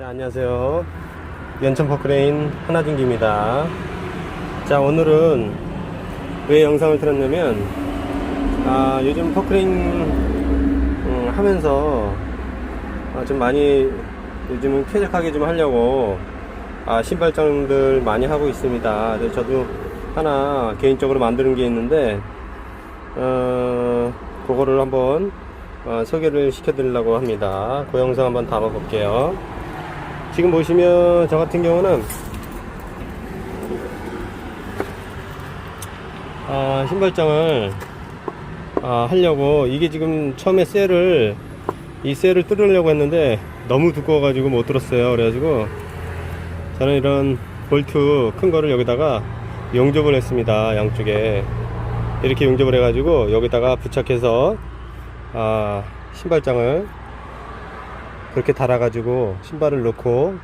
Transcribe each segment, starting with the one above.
자, 안녕하세요. 연천 포크레인 하나준기입니다. 자, 오늘은 왜 영상을 틀었냐면, 아, 요즘 포크레인 음, 하면서 아, 좀 많이 요즘은 쾌적하게 좀 하려고 아, 신발장들 많이 하고 있습니다. 그래서 저도 하나 개인적으로 만드는 게 있는데, 어, 그거를 한번 어, 소개를 시켜드리려고 합니다. 그 영상 한번 담아볼게요. 지금 보시면 저 같은 경우는 아, 신발장을 아, 하려고 이게 지금 처음에 셀을 이 셀을 뚫으려고 했는데 너무 두꺼워가지고 못 뚫었어요. 그래가지고 저는 이런 볼트 큰 거를 여기다가 용접을 했습니다. 양쪽에 이렇게 용접을 해가지고 여기다가 부착해서 아, 신발장을 그렇게 달아가지고 신발을 넣고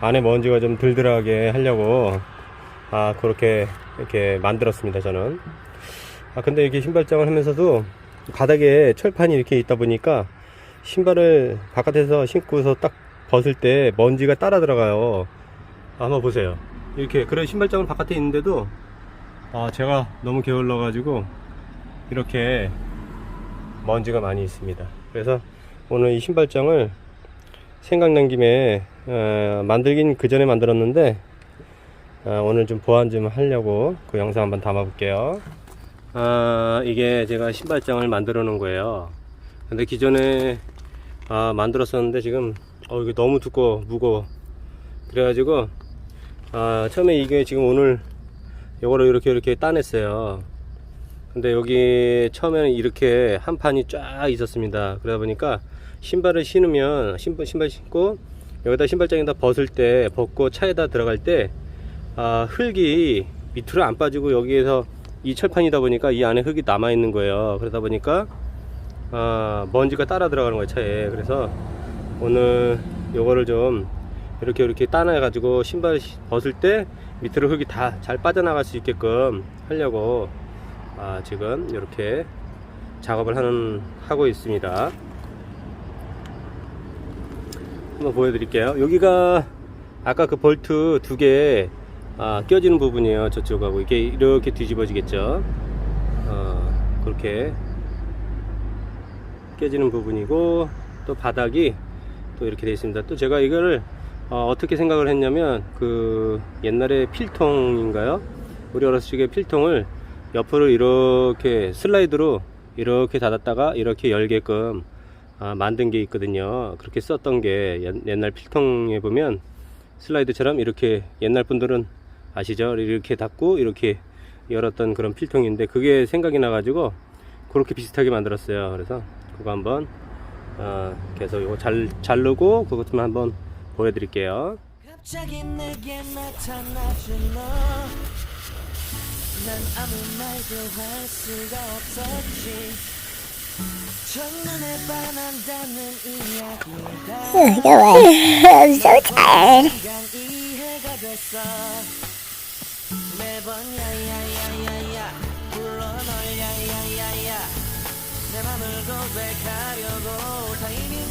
안에 먼지가 좀덜 들어가게 하려고 아 그렇게 이렇게 만들었습니다 저는. 아 근데 이렇게 신발장을 하면서도 바닥에 철판이 이렇게 있다 보니까 신발을 바깥에서 신고서 딱 벗을 때 먼지가 따라 들어가요. 아, 한번 보세요. 이렇게 그런 신발장은 바깥에 있는데도 아 제가 너무 게을러 가지고 이렇게 먼지가 많이 있습니다. 그래서 오늘 이 신발장을 생각난 김에 어, 만들긴 그 전에 만들었는데 어, 오늘 좀 보완 좀 하려고 그 영상 한번 담아 볼게요. 아 이게 제가 신발장을 만들어 놓은 거예요. 근데 기존에 아, 만들었었는데 지금 어 이게 너무 두꺼워 무거워. 그래가지고 아 처음에 이게 지금 오늘 요거를 이렇게 이렇게 따냈어요 근데 여기 처음에는 이렇게 한 판이 쫙 있었습니다. 그러다 보니까 신발을 신으면 신발, 신발 신고 여기다 신발장에다 벗을 때 벗고 차에다 들어갈 때 아, 흙이 밑으로 안 빠지고 여기에서 이 철판이다 보니까 이 안에 흙이 남아 있는 거예요. 그러다 보니까 아, 먼지가 따라 들어가는 거예요 차에. 그래서 오늘 요거를 좀 이렇게 이렇게 따놔 가지고 신발 시- 벗을 때 밑으로 흙이 다 잘 빠져나갈 수 있게끔 하려고 아, 지금 이렇게 작업을 하는 하고 있습니다. 한번 보여드릴게요. 여기가 아까 그 볼트 두개 아, 껴지는 부분이에요. 저쪽하고 이게 이렇게 뒤집어지겠죠. 어, 그렇게 껴지는 부분이고 또 바닥이 또 이렇게 되어 있습니다. 또 제가 이거를 어, 떻게 생각을 했냐면 그 옛날에 필통인가요? 우리 어렸을 적에 필통을 옆으로 이렇게 슬라이드로 이렇게 닫았다가 이렇게 열게끔 아, 만든 게 있거든요. 그렇게 썼던 게 옛- 옛날 필통에 보면 슬라이드처럼 이렇게 옛날 분들은 아시죠? 이렇게 닫고 이렇게 열었던 그런 필통인데 그게 생각이 나 가지고 그렇게 비슷하게 만들었어요. 그래서 그거 한번 어, 계속 이거 잘 자르고 그것 좀 한번 보여드릴게요. 난 아무 말도 할 수가 없었지. 첫눈에 반한다는 이야기가 Oh. I'm so tired. 이해가 됐어. 매번 야야야야야 불러 널 야야야야 내 맘을 고백하려고 타이밍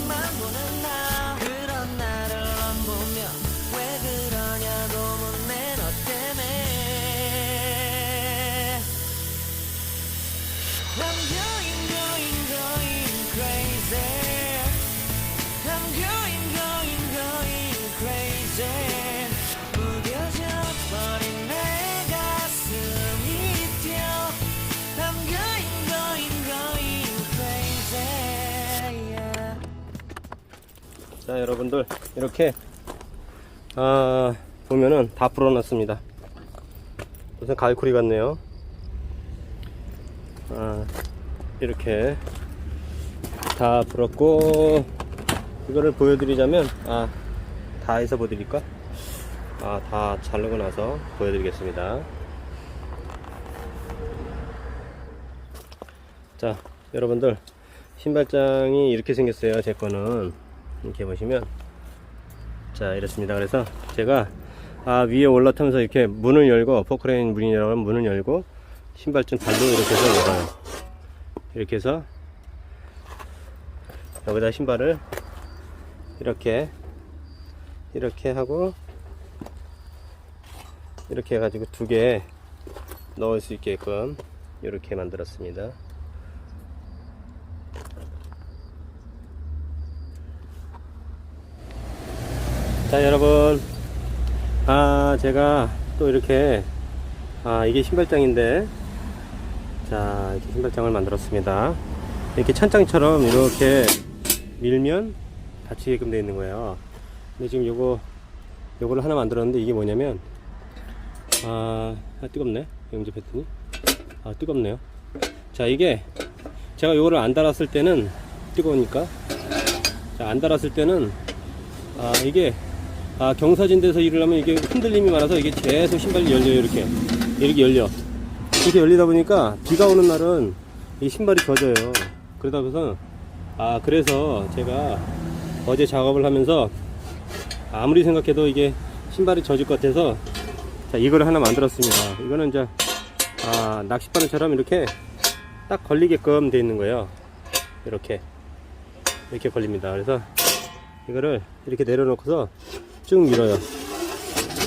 자 여러분들 이렇게 아, 보면은 다 풀어놨습니다. 무슨 가을쿠리 같네요. 아, 이렇게 다 풀었고 이거를 보여드리자면 아, 다 해서 보여드릴까? 아, 다 자르고 나서 보여드리겠습니다. 자 여러분들 신발장이 이렇게 생겼어요 제 거는 이렇게 보시면 자 이렇습니다 그래서 제가 아, 위에 올라타면서 이렇게 문을 열고 포크레인 문이라고 하면 문을 열고 신발장 발로 이렇게 해서 열어요 이렇게 해서 여기다 신발을 이렇게 이렇게 하고 이렇게 해가지고 두 개 넣을 수 있게끔 이렇게 만들었습니다. 자 여러분. 아 제가 또 이렇게 아 이게 신발장인데 자 이렇게 신발장을 만들었습니다. 이렇게 찬장처럼 이렇게 밀면 닫히게끔 되어 있는 거예요. 근데 지금 요거 요거를 하나 만들었는데 이게 뭐냐면 아, 아 뜨겁네. 영접했더니 아 뜨겁네요. 자 이게 제가 요거를 안 달았을 때는 뜨거우니까 자, 안 달았을 때는 아 이게 아 경사진데서 일을 하면 이게 흔들림이 많아서 이게 계속 신발이 열려요 이렇게. 이렇게 열려. 이렇게 열리다 보니까 비가 오는 날은 이 신발이 젖어요. 그러다 보서 아 그래서 제가 어제 작업을 하면서 아무리 생각해도 이게 신발이 젖을 것 같아서 자 이걸 하나 만들었습니다. 이거는 이제 아 낚싯바늘처럼 이렇게 딱 걸리게끔 돼 있는 거예요. 이렇게. 이렇게 걸립니다. 그래서 이거를 이렇게 내려놓고서 쭉 밀어요.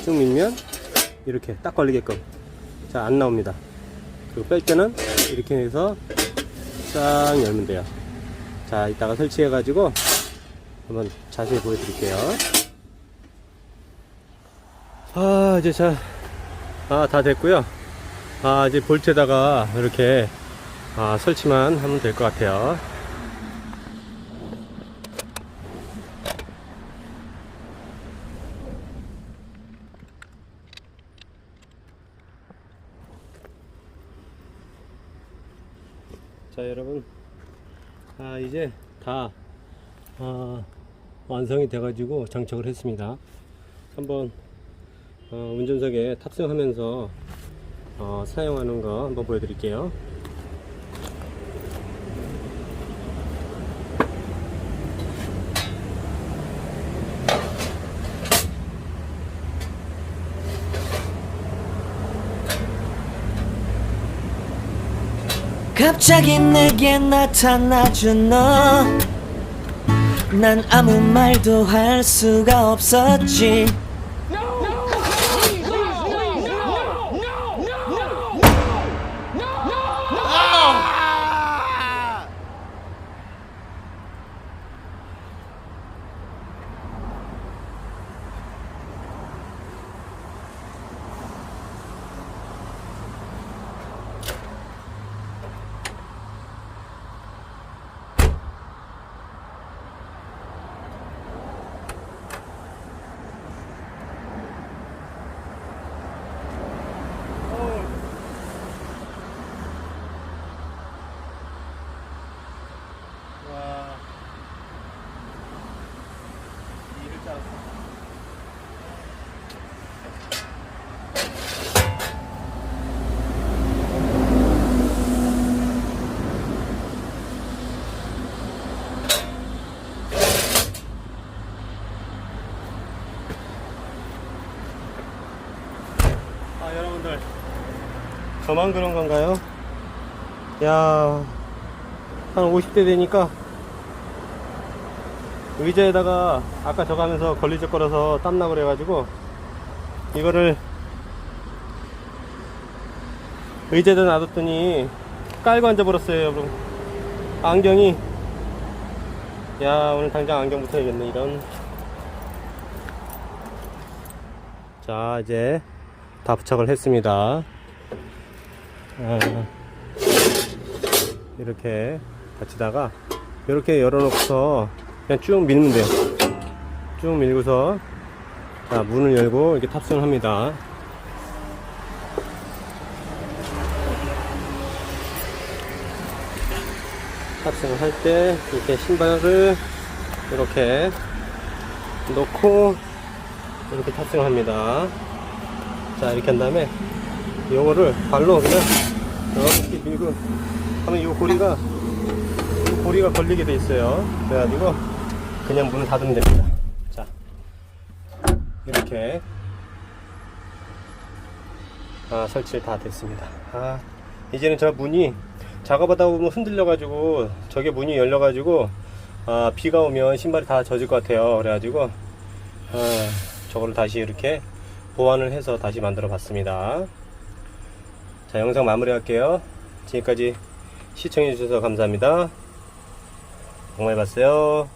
쭉 밀면 이렇게 딱 걸리게끔. 자안 나옵니다. 그리고 뺄 때는 이렇게 해서 싹 열면 돼요. 자 이따가 설치해 가지고 한번 자세히 보여드릴게요. 아 이제 자아다 됐고요. 아 이제 볼트에다가 이렇게 아, 설치만 하면 될 것 같아요 자 여러분. 아 이제 다 아, 완성이 돼 가지고 장착을 했습니다. 한번 어, 운전석에 탑승하면서 어, 사용하는 거 한번 보여드릴게요 갑자기 내게 나타나준 너. 난 아무 말도 할 수가 없었지. 와 이를 짜았어 아 여러분들 저만 그런 건가요? 야 한 50대 되니까 의자에다가 아까 저거 하면서 걸리적거려서 땀나고 그래가지고 이거를 의자에다 놔뒀더니 깔고 앉아버렸어요 여러분. 안경이. 야 오늘 당장 안경부터 해야겠네 이런. 자 이제 다 부착을 했습니다. 아, 이렇게 닫히다가 이렇게 열어놓고서 그냥 쭉 밀면 돼요. 쭉 밀고서 자 문을 열고 이렇게 탑승을 합니다. 탑승을 할 때 이렇게 신발을 이렇게 놓고 이렇게 탑승을 합니다. 자 이렇게 한 다음에 요거를 발로 그냥 이렇게 밀고 하면 이 고리가 이 고리가 걸리게 돼 있어요. 그래가지고 그냥 문을 닫으면 됩니다. 자 이렇게 아 설치 다 됐습니다. 아 이제는 저 문이 작업하다 보면 흔들려 가지고 저게 문이 열려 가지고 아 비가 오면 신발이 다 젖을 것 같아요. 그래가지고 아, 저거를 다시 이렇게 보완을 해서 다시 만들어 봤습니다. 자, 영상 마무리할게요. 지금까지 시청해 주셔서 감사합니다. 정말 봤어요.